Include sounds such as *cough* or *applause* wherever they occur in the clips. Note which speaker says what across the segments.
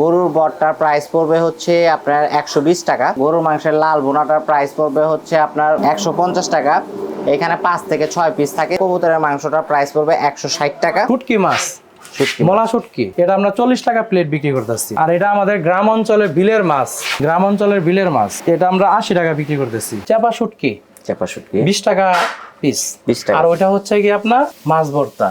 Speaker 1: গরুর বটটার প্রাইস পড়বে হচ্ছে আপনার একশো বিশ টাকা। গরুর মাংসের লাল বোনাটার প্রাইস পড়বে হচ্ছে আপনার একশো পঞ্চাশ টাকা। এখানে পাঁচ থেকে ছয় পিস থাকে। কবুতরের মাংসটার প্রাইস পড়বে একশো ষাট টাকা।
Speaker 2: শুটকি মাছ?
Speaker 1: শুটকি
Speaker 2: মলা শুটকি। এটা আমরা চল্লিশ টাকা প্লেট বিক্রি করতেছি। আর এটা আমাদের গ্রাম অঞ্চলের বিলের মাছ। গ্রাম অঞ্চলের বিলের মাছ। এটা আমরা আশি টাকা বিক্রি করতেছি। চাপা শুটকি।
Speaker 1: চাপা শুটকি।
Speaker 2: বিশ টাকা পিস।
Speaker 1: 20 টাকা।
Speaker 2: আর ওটা হচ্ছে কি আপনার মাছ ভর্তা।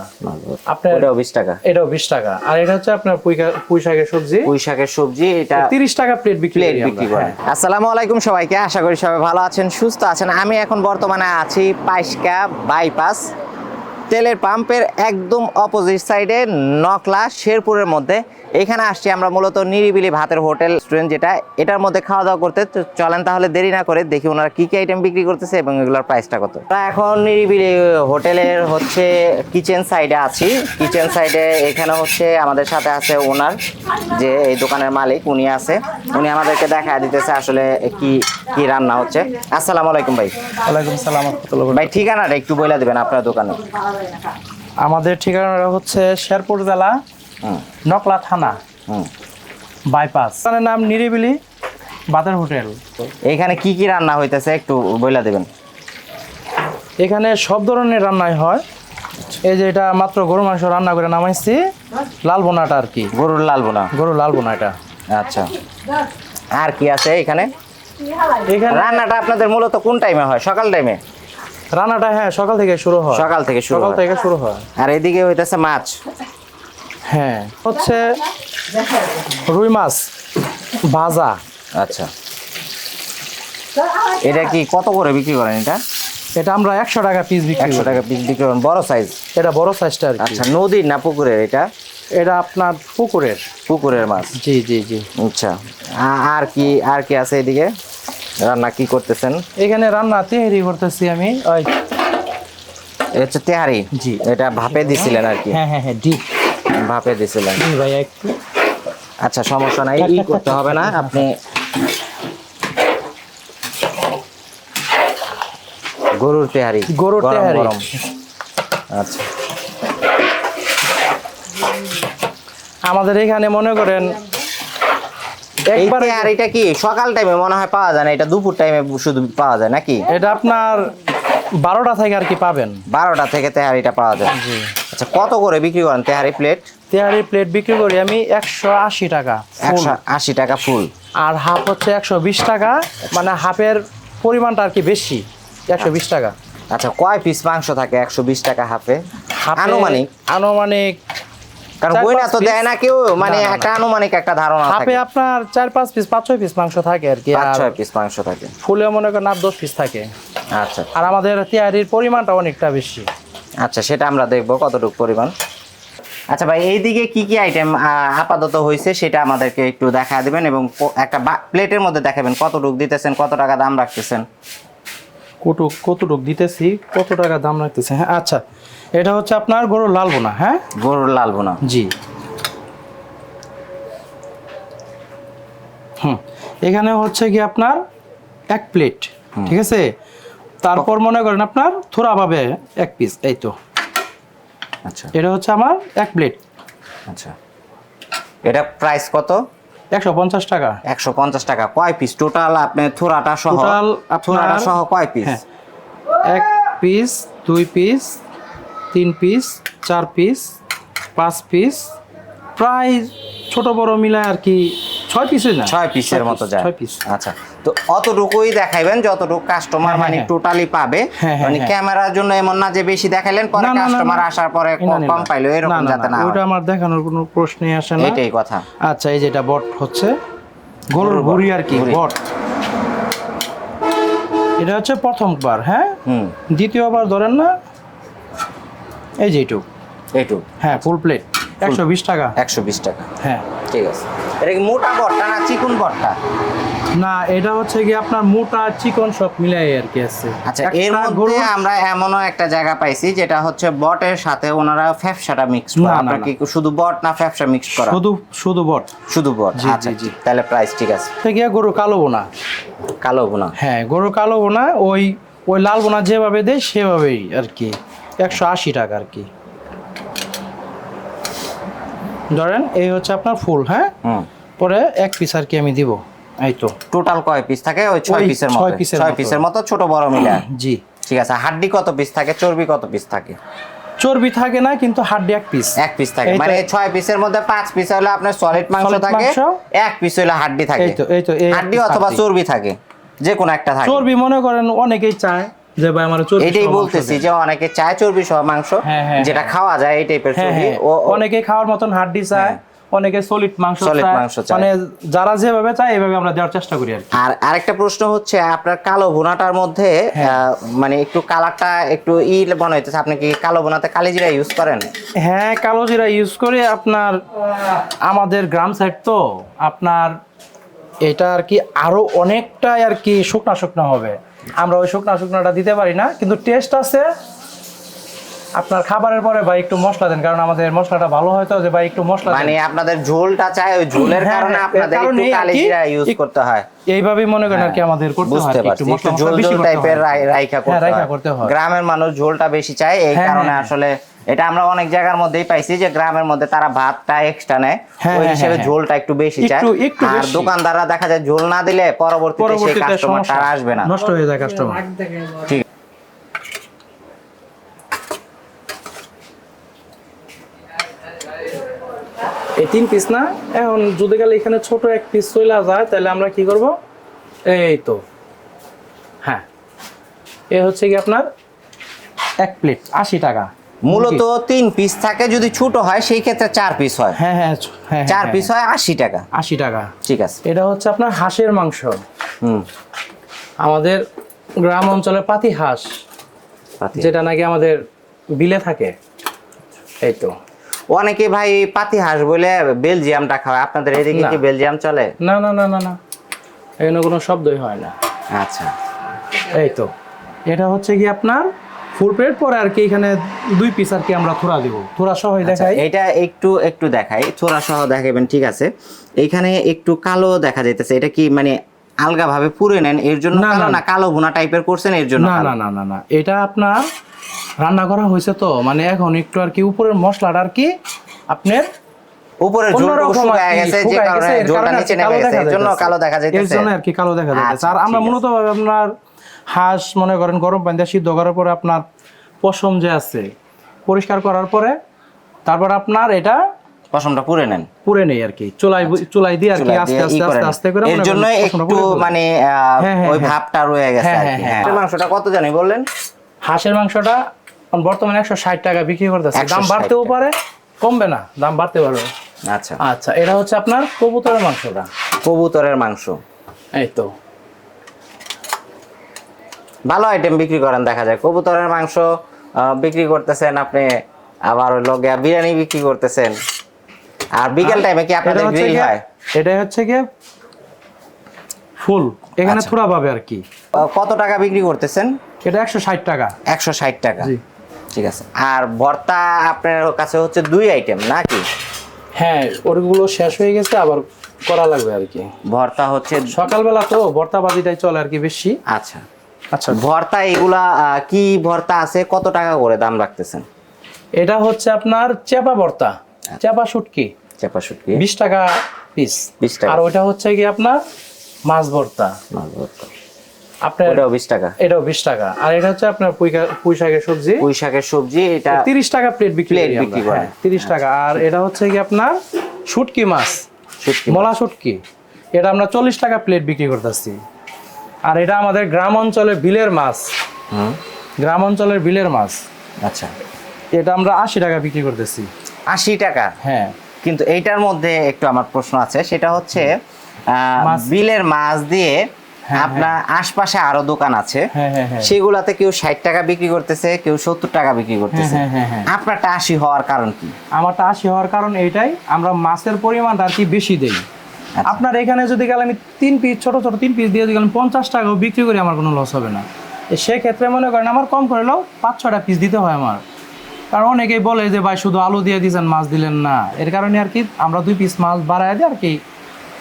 Speaker 2: আপনার
Speaker 1: এটাও বিশ টাকা।
Speaker 2: এটাও বিশ টাকা। আর এটা হচ্ছে আপনার পুঁই- শাকের সবজি।
Speaker 1: পুঁই শাকের সবজি এটা
Speaker 2: তিরিশ টাকা প্লেট বিক্রি
Speaker 1: প্লেট বিক্রি করে
Speaker 2: হ্যাঁ।
Speaker 1: আসসালামু আলাইকুম সবাইকে। আশা করি সবাই ভালো আছেন সুস্থ আছেন। আমি এখন বর্তমানে আছি পাইসকা বাইপাস। তেলের পাম্পের একদম অপোজিট সাইডে নকলা শেরপুরের মধ্যে। এখানে আসছি আমরা মূলত নিরিবিলি ভাতের হোটেল রেস্টুরেন্ট যেটা। এটার মধ্যে খাওয়া দাওয়া করতে চলেন তাহলে দেরি না করে দেখি ওনারা কি কি আইটেম বিক্রি করতেছে এবং এগুলোর প্রাইসটা কত। এখন নিরিবিলি হোটেলের হচ্ছে কিচেন সাইডে আছি। কিচেন সাইডে এখানে হচ্ছে আমাদের সাথে আছে ওনার যে এই দোকানের মালিক উনি আছে। উনি আমাদেরকে দেখা দিতেছে আসলে কি কি রান্না হচ্ছে। আসসালামু আলাইকুম ভাই।
Speaker 2: ওয়ালাইকুম সালাম
Speaker 1: ভাই ঠিকানাটা একটু বলে দেবেন আপনার দোকানে।
Speaker 2: আমাদের ঠিকানাটা হচ্ছে শেরপুর জেলা নকলা থানা বাইপাস। দোকানের নাম নিরিবিলি বাদার হোটেল।
Speaker 1: এখানে কি কি রান্না হইতেছে একটু বইলা দেবেন?
Speaker 2: এখানে সব ধরনের রান্নাই হয়। এই যে এটা মাত্র গরু মাংস রান্না করে নামাইছি লাল বোনাটা আর কি।
Speaker 1: গরুর লাল বোনা।
Speaker 2: গরু লাল বোনা এটা।
Speaker 1: আচ্ছা। আর কি আছে এখানে?
Speaker 2: এখানে
Speaker 1: রান্নাটা আপনাদের মূলত কোন টাইমে হয়? সকাল টাইমে?
Speaker 2: রান্নাটা হ্যাঁ সকাল থেকে শুরু হয়।
Speaker 1: সকাল থেকে শুরু
Speaker 2: সকাল থেকে শুরু হয়।
Speaker 1: আর এদিকে হইতেছে মাছ।
Speaker 2: হ্যাঁ হচ্ছে রুই মাছ ভাজা।
Speaker 1: আচ্ছা। এটা কি কত করে বিক্রি করেন এটা?
Speaker 2: এটা আমরা একশো টাকা পিস বিক্রি
Speaker 1: একশো। টাকা পিস বিক্রি করেন বড় সাইজ
Speaker 2: এটা বড় সাইজটা
Speaker 1: আচ্ছা নদীর না পুকুরের এটা?
Speaker 2: এটা আপনার পুকুরের।
Speaker 1: পুকুরের মাছ?
Speaker 2: জি জি জি।
Speaker 1: আচ্ছা। আর কি আর কি আছে এদিকে? রান্না কি করতেছেন?
Speaker 2: এখানে রান্না তেহারি করতেছি আমি ওই।
Speaker 1: হচ্ছে তেহারি?
Speaker 2: জি।
Speaker 1: এটা ভাপে দিছিলেন আর কি?
Speaker 2: হ্যাঁ হ্যাঁ হ্যাঁ ডিপ
Speaker 1: ভাপে দিছিলেন।
Speaker 2: জি ভাইয়া একটু।
Speaker 1: আচ্ছা সমস্যা নাই ই করতে হবে না আপনি গরুর তেহারি
Speaker 2: গরুর তেহারি।
Speaker 1: আচ্ছা।
Speaker 2: আমাদের এখানে মনে করেন একবারে
Speaker 1: তেহারিটা কি? সকাল টাইমে মনে হয় পাওয়া যায় না এটা দুপুর টাইমে শুধু পাওয়া যায় নাকি?
Speaker 2: এটা আপনার বারোটা থেকে আর কি পাবেন।
Speaker 1: বারোটা থেকে তেহারিটা পাওয়া যায়। আচ্ছা কত করে বিক্রি করেন তেহারি প্লেট
Speaker 2: তেহারি প্লেট বিক্রি করি আমি একশো আশি টাকা
Speaker 1: একশো আশি টাকা ফুল
Speaker 2: আর হাফ হচ্ছে একশো বিশ টাকা মানে হাফের পরিমাণটা আর কি বেশি একশো বিশ টাকা।
Speaker 1: আচ্ছা কয় পিস মাংস থাকে একশো বিশ টাকা হাফে আনুমানিক।
Speaker 2: আনুমানিক
Speaker 1: কারণ বইনা তো দেয় না কেউ মানে একটা আনুমানিক একটা ধারণা
Speaker 2: হাফে
Speaker 1: থাকে।
Speaker 2: আপনার চার পাঁচ পিস পাঁচ ছয় পিস মাংস থাকে আর কি
Speaker 1: পাঁচ ছয় পিস মাংস থাকে।
Speaker 2: ফুলে মনে করেন আট দশ পিস থাকে।
Speaker 1: আচ্ছা।
Speaker 2: আর আমাদের তেহারির পরিমাণটা অনেকটা বেশি।
Speaker 1: আচ্ছা সেটা আমরা দেখব কতটুকু পরিমাণ। আচ্ছা ভাই এইদিকে কি কি আইটেম আপাতত হয়েছে সেটা আমাদেরকে একটু দেখা দিবেন এবং একটা প্লেটের মধ্যে দেখাবেন কতটুকু দিতেছেন কত টাকা দাম রাখতেছেন।
Speaker 2: কটুক কতটুক দিতেছি কত টাকা দাম রাখতেছে হ্যাঁ আচ্ছা। এটা হচ্ছে আপনার গরুর লাল বোনা হ্যাঁ?
Speaker 1: গরুর লাল বোনা।
Speaker 2: জি। হুম এখানে হচ্ছে কি আপনার এক প্লেট ঠিক আছে? তারপর মনে করেন আপনার থোড়া পাবে এক পিস এই তো।
Speaker 1: আচ্ছা।
Speaker 2: এটা হচ্ছে আমার এক প্লেট।
Speaker 1: আচ্ছা। এটা প্রাইস কত?
Speaker 2: একশো পঞ্চাশ টাকা।
Speaker 1: একশো পঞ্চাশ টাকা কয় পিস টোটাল আপনি থোড়াটা সহ
Speaker 2: Total
Speaker 1: থোড়াটা সহ কয় পিস
Speaker 2: হ্যাঁ। এক পিস দুই পিস তিন পিস চার পিস পাঁচ পিস প্রায় ছোট বড় মিলায় আর কি ছয় পিসে না
Speaker 1: ছয় পিসের মতো যায়।
Speaker 2: ছয় পিস
Speaker 1: আচ্ছা তো অতটুকুই দেখাইবেন যতটুকু কাস্টমার
Speaker 2: হ্যাঁ,
Speaker 1: মানে। টোটালি পাবে।
Speaker 2: হ্যাঁ, হ্যাঁ,
Speaker 1: মানে
Speaker 2: হ্যাঁ।
Speaker 1: ক্যামেরার জন্য এমন না যে বেশি দেখাইলেন পরে কাস্টমার আসার পরে কম। পাইলো এরকম যাতে
Speaker 2: না,
Speaker 1: হয়।
Speaker 2: আমার দেখানোর কোনো প্রশ্নই আসে না।
Speaker 1: এটাই কথা।
Speaker 2: আচ্ছা এই যেটা বট হচ্ছে গরুর ভুড়ি আর কি বট। এটা হচ্ছে প্রথমবার হ্যাঁ? দ্বিতীয়বার ধরেন না এই যে এইটুক।
Speaker 1: এইটু
Speaker 2: হ্যাঁ ফুল প্লেট একশো বিশ টাকা।
Speaker 1: একশো বিশ টাকা।
Speaker 2: হ্যাঁ।
Speaker 1: ঠিক আছে। এটা কি মোটা বটটা না চিকুন বটটা
Speaker 2: না এটা হচ্ছে কি আপনার মোটা চিকন সব মিলাই আর কি আছে।
Speaker 1: আচ্ছা এর মধ্যে আমরা এমনও একটা জায়গা পাইছি যেটা হচ্ছে বটের সাথে ওনারা ফ্যাপসাটা মিক্স করে। আপনার। কি শুধু বট না ফ্যাপসা মিক্স করা?
Speaker 2: শুধু শুধু বট।
Speaker 1: শুধু বট
Speaker 2: জি,
Speaker 1: আচ্ছা
Speaker 2: জি।
Speaker 1: তাহলে প্রাইস ঠিক আছে।
Speaker 2: সে গিয়ে গরু কালো বোনা।
Speaker 1: কালো বোনা।
Speaker 2: হ্যাঁ গরু কালো বোনা ওই ওই লাল বোনা যেভাবে দেয় সেভাবেই আর কি। একশো আশি টাকা আর কি। ধরেন এই হচ্ছে আপনার ফুল হ্যাঁ? পরে এক পিস আর কি আমি দিব। এই তো।
Speaker 1: টোটাল কয় পিস থাকে? ওই ছয় পিসের মতো। ছয় পিসের মতো ছোট বড় মিলে। *clears throat*
Speaker 2: জি।
Speaker 1: ঠিক আছে। হাড্ডি কত পিস থাকে? চর্বি কত পিস থাকে?
Speaker 2: চর্বি থাকে না কিন্তু হাড্ডি এক পিস
Speaker 1: এক পিস থাকে। মানে ছয় পিসের মধ্যে পাঁচ পিস হলে আপনার সলিড মাংস থাকে এক পিস হলে হাড্ডি থাকে।
Speaker 2: এই তো এই তো
Speaker 1: হাড্ডি অথবা চর্বি থাকে যে কোনো একটা থাকে।
Speaker 2: চর্বি মনে করেন অনেকেই চায় যে ভাই আমার চর্বি
Speaker 1: এটাই বলতেছি যে অনেকে চায় চর্বি সহ মাংস
Speaker 2: হ্যাঁ, হ্যাঁ,
Speaker 1: যেটা খাওয়া যায় এই টাইপের
Speaker 2: হ্যাঁ
Speaker 1: চর্বি।
Speaker 2: হ্যাঁ অনেকে খাওয়ার মতন হাড্ডি চায় অনেকে সলিড মাংস মানে যারা যেভাবে চায় এইভাবে আমরা দেওয়ার চেষ্টা করি আর
Speaker 1: আর আরেকটা প্রশ্ন হচ্ছে আপনার কালো ভুনাটার মধ্যে
Speaker 2: হ্যাঁ।
Speaker 1: মানে একটু কালারটা একটু ই মনে হইতেছে আপনি কি কালো ভুনাতে কালিজিরা ইউজ করেন?
Speaker 2: হ্যাঁ কালো জিরা ইউজ করে আপনার আমাদের গ্রাম সাইড তো আপনার এটা আর কি আরও অনেকটাই আর কি শুকনা শুকনা হবে। আমরা ওই শুকনা শুকনাটা দিতে পারি না কিন্তু টেস্ট আছে আপনার খাবারের পরে ভাই একটু মশলা দেন কারণ আমাদের মশলাটা ভালো হয় তো যে ভাই একটু মশলা
Speaker 1: মানে আপনাদের ঝোলটা চাই ওই ঝোলের
Speaker 2: হ্যাঁ,
Speaker 1: কারণে
Speaker 2: হ্যাঁ,
Speaker 1: আপনাদের একটু কালিজিরা ইউজ করতে হয়
Speaker 2: এইভাবেই মনে করেন আর কি আমাদের করতে হয় একটু মশলা বেশি
Speaker 1: টাইপের
Speaker 2: হয়।
Speaker 1: রাইখা
Speaker 2: হ্যাঁ,
Speaker 1: করতে
Speaker 2: রাইখা
Speaker 1: হয়।
Speaker 2: করতে হয়।
Speaker 1: গ্রামের মানুষ ঝোলটা বেশি চায় এই
Speaker 2: হ্যাঁ,
Speaker 1: কারণে
Speaker 2: হ্যাঁ,
Speaker 1: আসলে এটা আমরা অনেক জায়গার মধ্যেই পাইছি যে গ্রামের মধ্যে তারা ভাতটা এক্সট্রা নেয়।
Speaker 2: হ্যাঁ,
Speaker 1: ওই
Speaker 2: হ্যাঁ,
Speaker 1: হিসেবে
Speaker 2: হ্যাঁ।
Speaker 1: ঝোলটা একটু বেশি চায়। আর। দোকানদাররা দেখা যায় ঝোল না দিলে পরবর্তীতে সেই
Speaker 2: সমস্যা।
Speaker 1: আর আসবে না।
Speaker 2: নষ্ট হয়ে যায় কাস্টমার
Speaker 1: ঠিক।
Speaker 2: এই তিন পিস না? এখন যদি গেলে এখানে ছোট এক পিস চলে যায় তাহলে আমরা কি করব? এই তো। হ্যাঁ। এ হচ্ছে কি আপনার? এক প্লেট আশি টাকা।
Speaker 1: মূলত তিন পিস থাকে যদি ছোট হয় সেই ক্ষেত্রে চার পিস হয়।
Speaker 2: হ্যাঁ হ্যাঁ হ্যাঁ
Speaker 1: চার
Speaker 2: হ্যাঁ,
Speaker 1: পিস হয় আশি টাকা।
Speaker 2: আশি টাকা।
Speaker 1: ঠিক আছে।
Speaker 2: এটা হচ্ছে আপনার হাঁসের মাংস।
Speaker 1: হুম।
Speaker 2: আমাদের গ্রাম অঞ্চলে পাতি হাঁস
Speaker 1: পাতি।
Speaker 2: যেটা নাকি আমাদের বিলে থাকে। এই তো।
Speaker 1: অনেকে ভাই পাতি হাঁস বলে বেলজিয়ামটা খাওয়ায়। আপনাদের এদিকে কি বেলজিয়াম চলে?
Speaker 2: না না না না না। এখানে কোনো শব্দই হয় না।
Speaker 1: আচ্ছা।
Speaker 2: এই তো। এটা হচ্ছে কি আপনার ফুল প্লেট পরে আর কি এখানে দুই পিস আর কি আমরা থোড়া দিব। থোড়া সহ
Speaker 1: আচ্ছা,
Speaker 2: দেখাই।
Speaker 1: এটা একটু একটু দেখাই। ছোড়া সহ দেখাবেন ঠিক আছে। এইখানে একটু কালো দেখা যাইতেছে। এটা কি মানে আলগা ভাবে পুরে নেন? এর জন্য কালো
Speaker 2: না,
Speaker 1: কালো ভুনা টাইপের করছেন? এর জন্য
Speaker 2: না না না না না। এটা আপনার রান্না করা হয়েছে তো। মানে এখন একটু আর কি উপরের মশলাটা আর কি আপনার
Speaker 1: উপরে গেছে যে কারণে নিচে নেমে
Speaker 2: কালো
Speaker 1: গেছে।
Speaker 2: দেখা
Speaker 1: এর জন্য
Speaker 2: যাইতেছে।
Speaker 1: কালো দেখা
Speaker 2: এর জন্য আর কি কালো দেখা যাচ্ছে
Speaker 1: আচ্ছা,
Speaker 2: আর আমরা
Speaker 1: ঠিক
Speaker 2: মূলত আপনার হাঁস মনে করেন গরম পানিতে সিদ্ধ করার পরে আপনার পশম যে আছে পরিষ্কার করার পরে তারপর আপনার এটা
Speaker 1: পশমটা পুরে নেন।
Speaker 2: পুড়ে নেই আর কি। চুলাই চুলাই দিয়ে আর কি আস্তে আস্তে আস্তে আস্তে করে
Speaker 1: এর জন্য একটু মানে আহ,
Speaker 2: হ্যাঁ, হ্যাঁ,
Speaker 1: ওই
Speaker 2: হ্যাঁ।
Speaker 1: ভাবটা রয়ে গেছে
Speaker 2: হ্যাঁ,
Speaker 1: আর
Speaker 2: হ্যাঁ,
Speaker 1: কি।
Speaker 2: হ্যাঁ।
Speaker 1: হ্যাঁ মাংসটা কত জানি বললেন?
Speaker 2: হাঁসের মাংসটা বর্তমানে একশো ষাট টাকা বিক্রি করতেছে। দাম বাড়তেও পারে কমবে না দাম বাড়তে পারবে
Speaker 1: আচ্ছা।
Speaker 2: আচ্ছা এটা হচ্ছে আপনার কবুতরের মাংসটা।
Speaker 1: কবুতরের মাংস।
Speaker 2: এই তো।
Speaker 1: ভালো আইটেম বিক্রি করেন দেখা যায়। কবুতরের মাংস বিক্রি করতেছেন আপনি আবার ওই লগে বিরিয়ানি বিক্রি করতেছেন। আর বিকেল টাইমে কি আপনাদের গ্রিল হয়?
Speaker 2: এটা হচ্ছে গিয়ে ফুল। এখানে
Speaker 1: আচ্ছা।
Speaker 2: থোড়া পাবে আর কি।
Speaker 1: কত টাকা বিক্রি করতেছেন?
Speaker 2: এটা একশো ষাট টাকা।
Speaker 1: একশো ষাট টাকা।
Speaker 2: জি।
Speaker 1: ঠিক আছে। আর ভর্তা আপনার কাছে হচ্ছে দুই আইটেম নাকি?
Speaker 2: হ্যাঁ ওগুলো শেষ হয়ে গেছে আবার করা লাগবে আর কি।
Speaker 1: ভর্তা হচ্ছে
Speaker 2: সকালবেলা তো ভর্তাবাজিটাই চলে আর কি বেশি।
Speaker 1: আচ্ছা।
Speaker 2: আচ্ছা।
Speaker 1: ভর্তা এগুলা কি ভর্তা আছে? কত টাকা করে দাম রাখতেছেন?
Speaker 2: এটা হচ্ছে আপনার চেপা ভর্তা চেপা শুটকি।
Speaker 1: চেপা শুটকি।
Speaker 2: বিশ টাকা পিস
Speaker 1: 20 টাকা।
Speaker 2: আর ওইটা হচ্ছে কি আপনার মাছ ভর্তা।
Speaker 1: মাছ ভর্তা।
Speaker 2: আপনার
Speaker 1: ওটাও বিশ টাকা।
Speaker 2: এটাও বিশ টাকা। আর এটা হচ্ছে আপনার পুঁই শাকের সবজি।
Speaker 1: পুঁই শাকের সবজি এটা
Speaker 2: তিরিশ টাকা প্লেট বিক্রি
Speaker 1: Plate বিক্রি করেন।
Speaker 2: হ্যাঁ, তিরিশ টাকা। আর এটা হচ্ছে কি আপনার শুটকি মাছ।
Speaker 1: শুটকি
Speaker 2: মলা শুটকি। এটা আমরা চল্লিশ টাকা প্লেট বিক্রি করতেছি। আর এটা আমাদের গ্রাম অঞ্চলের বিলের মাছ। গ্রাম অঞ্চলের বিলের মাছ।
Speaker 1: আচ্ছা।
Speaker 2: এটা আমরা আশি টাকা বিক্রি করতেছি।
Speaker 1: আশি টাকা?
Speaker 2: হ্যাঁ।
Speaker 1: কিন্তু এইটার মধ্যে একটু আমার প্রশ্ন আছে সেটা হচ্ছে বিলের মাছ দিয়ে
Speaker 2: হ্যাঁ,
Speaker 1: আপনার আশপাশে আরও দোকান আছে।
Speaker 2: হ্যাঁ হ্যাঁ হ্যাঁ।
Speaker 1: সেগুলাতে কেউ ষাট টাকা বিক্রি করতেছে কেউ সত্তর টাকা বিক্রি করতেছে।
Speaker 2: হ্যাঁ, হ্যাঁ, হ্যাঁ।
Speaker 1: আপনারটা আশি হওয়ার কারণ কি?
Speaker 2: আমারটা আশি হওয়ার কারণ এইটাই আমরা মাছের পরিমাণটা আর কি বেশি দেই। আপনার এখানে যদি গেলে আমি তিন পিস ছোট ছোট তিন পিস দিয়ে যদি গেলাম পঞ্চাশ টাকাও বিক্রি করি আমার কোনো লস হবে না। সেক্ষেত্রে মনে করেন আমার কম করে নাও পাঁচ ছটা পিস দিতে হয় আমার। কারণ অনেকেই বলে যে ভাই শুধু আলু দিয়ে দিয়েছেন মাছ দিলেন না। এর কারণে আর কি আমরা দুই পিস মাছ বাড়ায় দিই আর কি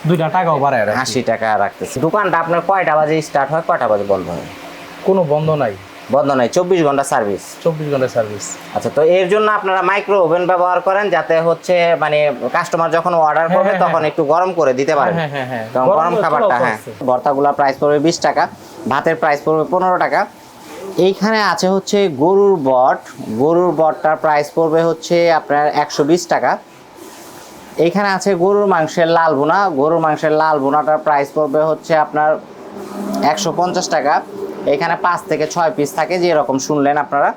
Speaker 2: দুইটা টাকাও বাড়ায়
Speaker 1: আশি টাকা রাখতেছি। দোকানটা আপনার কয়টা বাজে স্টার্ট হয় কয়টা বাজে বন্ধ হয়?
Speaker 2: কোনো বন্ধ নাই।
Speaker 1: বন্ধ নয় চব্বিশ ঘণ্টা সার্ভিস
Speaker 2: চব্বিশ ঘণ্টা সার্ভিস
Speaker 1: আচ্ছা তো এর জন্য আপনারা মাইক্রো ওভেন ব্যবহার করেন যাতে হচ্ছে মানে কাস্টমার যখন অর্ডার
Speaker 2: হ্যাঁ,
Speaker 1: করবে
Speaker 2: হ্যাঁ,
Speaker 1: তখন একটু গরম করে দিতে পারেন
Speaker 2: হ্যাঁ, হ্যাঁ, হ্যাঁ। গরম
Speaker 1: খাবারটা হ্যাঁ। ভর্তাগুলা প্রাইস পড়বে বিশ টাকা ভাতের প্রাইস পড়বে পনেরো টাকা। এইখানে আছে হচ্ছে গরুর বট। গরুর বটটার প্রাইস পড়বে হচ্ছে আপনার একশো বিশ টাকা। এইখানে আছে গরুর মাংসের লাল বোনা গরুর মাংসের লাল বোনাটার প্রাইস পড়বে হচ্ছে আপনার একশো পঞ্চাশ টাকা। এখানে পাঁচ থেকে ছয় পিস থাকে যেরকম শুনলেন আপনারা।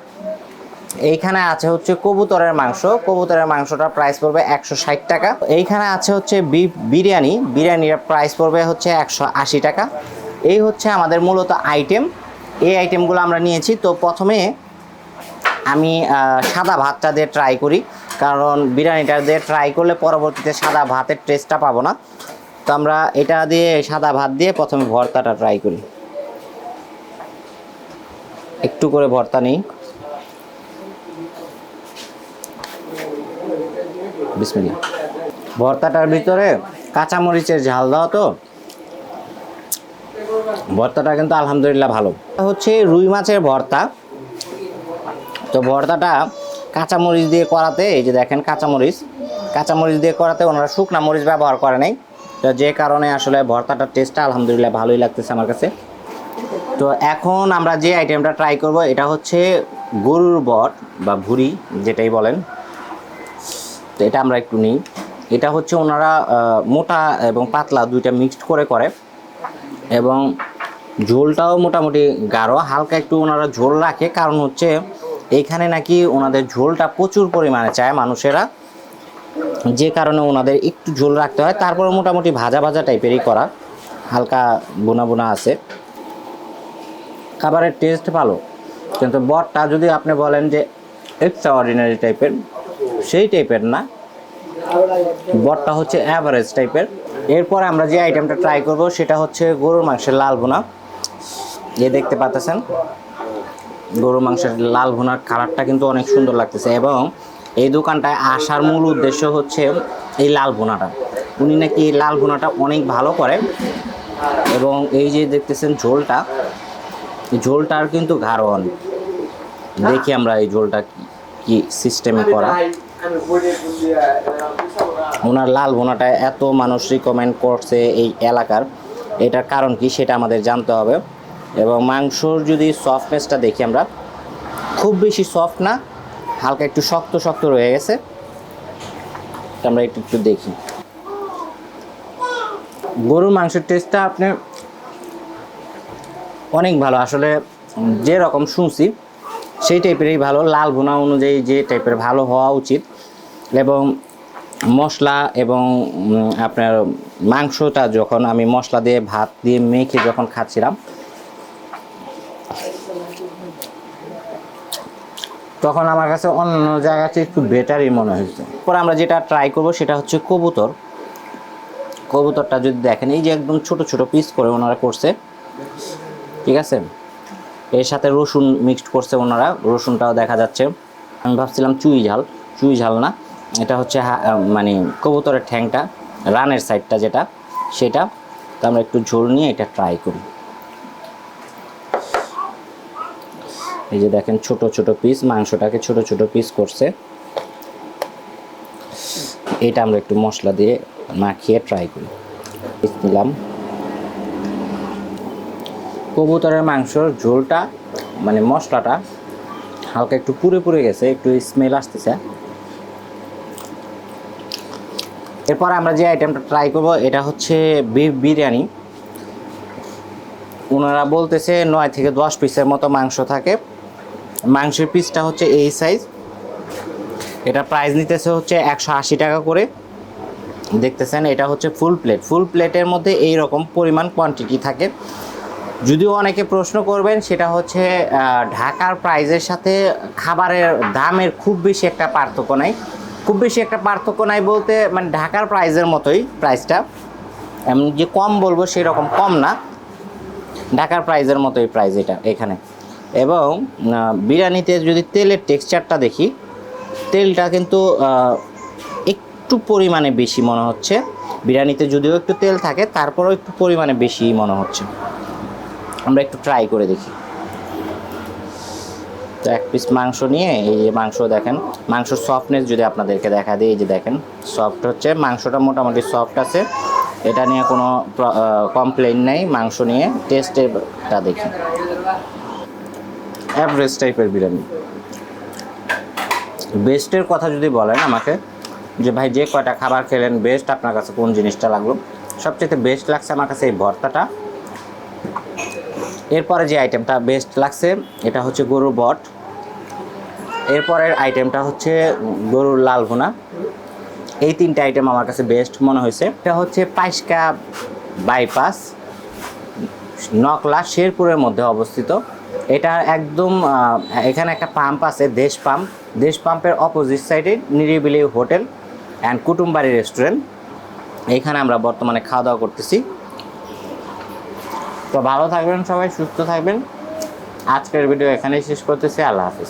Speaker 1: এইখানে আছে হচ্ছে কবুতরের মাংস। কবুতরের মাংসটার প্রাইস পড়বে একশো ষাট টাকা। এইখানে আছে হচ্ছে বিরিয়ানি। বিরিয়ানির প্রাইস পড়বে হচ্ছে একশো আশি টাকা। এই হচ্ছে আমাদের মূলত আইটেম এই আইটেমগুলো আমরা নিয়েছি। তো প্রথমে আমি সাদা ভাতটা দিয়ে ট্রাই করি। কারণ বিরিয়ানিটা দিয়ে ট্রাই করলে পরবর্তীতে সাদা ভাতের টেস্টটা পাবো না। তো আমরা এটা দিয়ে সাদা ভাত দিয়ে প্রথমে ভর্তাটা ট্রাই করি। একটু করে ভর্তা নিই। ভর্তাটার ভিতরে কাঁচামরিচের ঝাল দাও তো। ভর্তাটা কিন্তু আলহামদুলিল্লাহ ভালো। হচ্ছে রুই মাছের ভর্তা। তো ভর্তাটা কাঁচামরিচ দিয়ে করাতে, এই যে দেখেন কাঁচামরিচ। কাঁচামরিচ দিয়ে করাতে ওনারা শুকনা মরিচ ব্যবহার করে নাই। তো যে কারণে আসলে ভর্তাটার টেস্টটা আলহামদুলিল্লাহ ভালোই লাগতেছে আমার কাছে। তো এখন আমরা যে আইটেমটা ট্রাই করব, এটা হচ্ছে গরুর বট বা ভুড়ি, যেটাই বলেন। তো এটা আমরা একটু নিই। এটা হচ্ছে ওনারা মোটা এবং পাতলা দুইটা মিক্সড করে করে। এবং ঝোলটাও মোটামুটি গাঢ়, হালকা একটু ওনারা ঝোল রাখে। কারণ হচ্ছে এইখানে নাকি ওনাদের ঝোলটা প্রচুর পরিমাণে চায় মানুষেরা। যে কারণে ওনাদের একটু ঝোল রাখতে হয়। তারপরে মোটামুটি ভাজা ভাজা টাইপেরই করা। হালকা বোনা বোনা আছে। খাবারের টেস্ট ভালো। কিন্তু বটটা যদি আপনি বলেন যে এক্সট্রা অর্ডিনারি টাইপের সেই টাইপের না। বটটা হচ্ছে অ্যাভারেজ টাইপের এরপর আমরা যে আইটেমটা ট্রাই করব, সেটা হচ্ছে গরুর মাংসের লাল ভুনা। যে দেখতে পাচ্ছেন, গরুর মাংসের লাল ভুনার কালারটা কিন্তু অনেক সুন্দর লাগতেছে এবং এই দোকানটায় আসার মূল উদ্দেশ্য হচ্ছে এই লাল ভুনাটা। উনি নাকি এই লাল ভুনাটা অনেক ভালো করে এবং এই যে দেখতেছেন ঝোলটা ঝোলটার কিন্তু ঘাড় দেখি আমরা এই ঝোলটা কি- কি সিস্টেমে করা। ওনার লাল ভুনাটা এত মানুষ রিকমেন্ড করছে এই এলাকার। এটার কারণ কি সেটা আমাদের জানতে হবে। এবং মাংসর যদি সফটনেসটা দেখি আমরা খুব বেশি সফট না হালকা একটু শক্ত শক্ত রয়ে গেছে। আমরা একটু একটু দেখি। গরুর মাংসের টেস্টটা আপনি অনেক ভালো। আসলে যে রকম শুনছি, সেই টাইপেরই ভালো। লাল ভুনা অনুযায়ী যে টাইপের ভালো হওয়া উচিত। এবং মশলা এবং আপনার মাংসটা যখন আমি মশলা দিয়ে ভাত দিয়ে মেখে যখন খাচ্ছিলাম, তখন আমার কাছে অন্য জায়গাতে একটু বেটারই মনে হয়েছে। পরে আমরা যেটা ট্রাই করব সেটা হচ্ছে কবুতর। কবুতরটা যদি দেখেন, এই যে একদম ছোট ছোট পিস করে ওনারা করছে। ঠিক আছে? এর সাথে রসুন মিক্সড করছে ওনারা, রসুনটাও দেখা যাচ্ছে। আমি ভাবছিলাম চুই ঝাল চুই ঝাল না। এটা হচ্ছে মানে কবুতরের ঠ্যাংটা, রানের সাইডটা যেটা, সেটা। তো আমরা একটু ঝোল নিয়ে এটা ট্রাই করি। এই যে দেখেন ছোট ছোট পিস মাংসটাকে ছোট ছোট পিস করছে। এটা আমরা একটু মশলা দিয়ে মাখিয়ে ট্রাই করি। নিলাম। কবুতরের মাংসর ঝোলটা মানে মশলাটা হালকা একটু পুড়ে পুড়ে গেছে, একটু স্মেল আসতেছে। এরপর আমরা যে আইটেমটা ট্রাই করব, এটা হচ্ছে বিফ বিরিয়ানি। ওনারা বলতেছে নয় থেকে দশ পিসের মতো মাংস থাকে। মাংসের পিসটা হচ্ছে এই সাইজ এটা প্রাইস নিতেছে হচ্ছে একশো আশি টাকা করে। দেখতেছেন, এটা হচ্ছে ফুল প্লেট ফুল প্লেটের মধ্যে এই রকম পরিমাণ কোয়ান্টিটি থাকে। যদিও অনেকে প্রশ্ন করবেন, সেটা হচ্ছে ঢাকার প্রাইজের সাথে খাবারের দামের খুব বেশি একটা পার্থক্য নাই। খুব বেশি একটা পার্থক্য নাই বলতে মানে ঢাকার প্রাইজের মতোই প্রাইসটা এমন যে কম বলব সেরকম কম না। ঢাকার প্রাইজের মতোই প্রাইস এটা এখানে। এবং বিরিয়ানিতে যদি তেলের টেক্সচারটা দেখি, তেলটা কিন্তু একটু পরিমাণে বেশি মনে হচ্ছে। বিরিয়ানিতে যদিও একটু তেল থাকে, তারপরেও একটু পরিমাণে বেশি মনে হচ্ছে। আমরা একটু ট্রাই করে দেখি। তো এক পিস মাংস নিয়ে এই যে মাংস দেখেন, মাংসর সফটনেস যদি আপনাদেরকে দেখা দিই, এই যে দেখেন সফট হচ্ছে, মাংসটা মোটামুটি সফট আছে। এটা নিয়ে কোনো কমপ্লেন নেই, মাংস নিয়ে টেস্টেটা দেখি। অ্যাভারেজ টাইপের বিরিয়ানি। বেস্টের কথা যদি বলেন আমাকে, যে ভাই যে কয়টা খাবার খেলেন বেস্ট আপনার কাছে কোন জিনিসটা লাগল? সবচেয়ে বেস্ট লাগছে আমার কাছে এই ভর্তাটা। এরপরে যে আইটেমটা বেস্ট লাগছে, এটা হচ্ছে গরুর বট। এরপরের আইটেমটা হচ্ছে গরুর লাল ভুনা। এই তিনটে আইটেম আমার কাছে বেস্ট মনে হয়েছে। এটা হচ্ছে পাইসকা বাইপাস নকলা শেরপুরের মধ্যে অবস্থিত। এটা একদম এখানে একটা পাম্প আছে, দেশ পাম্প দেশ পাম্পের অপোজিট সাইডে নিরিবিলি হোটেল অ্যান্ড কুটুমবাড়ি রেস্টুরেন্ট এইখানে আমরা বর্তমানে খাওয়া দাওয়া করতেছি। তো ভালো থাকবেন সবাই সুস্থ থাকবেন। আজকের ভিডিও এখানেই শেষ করতেছি। আল্লাহ হাফিজ।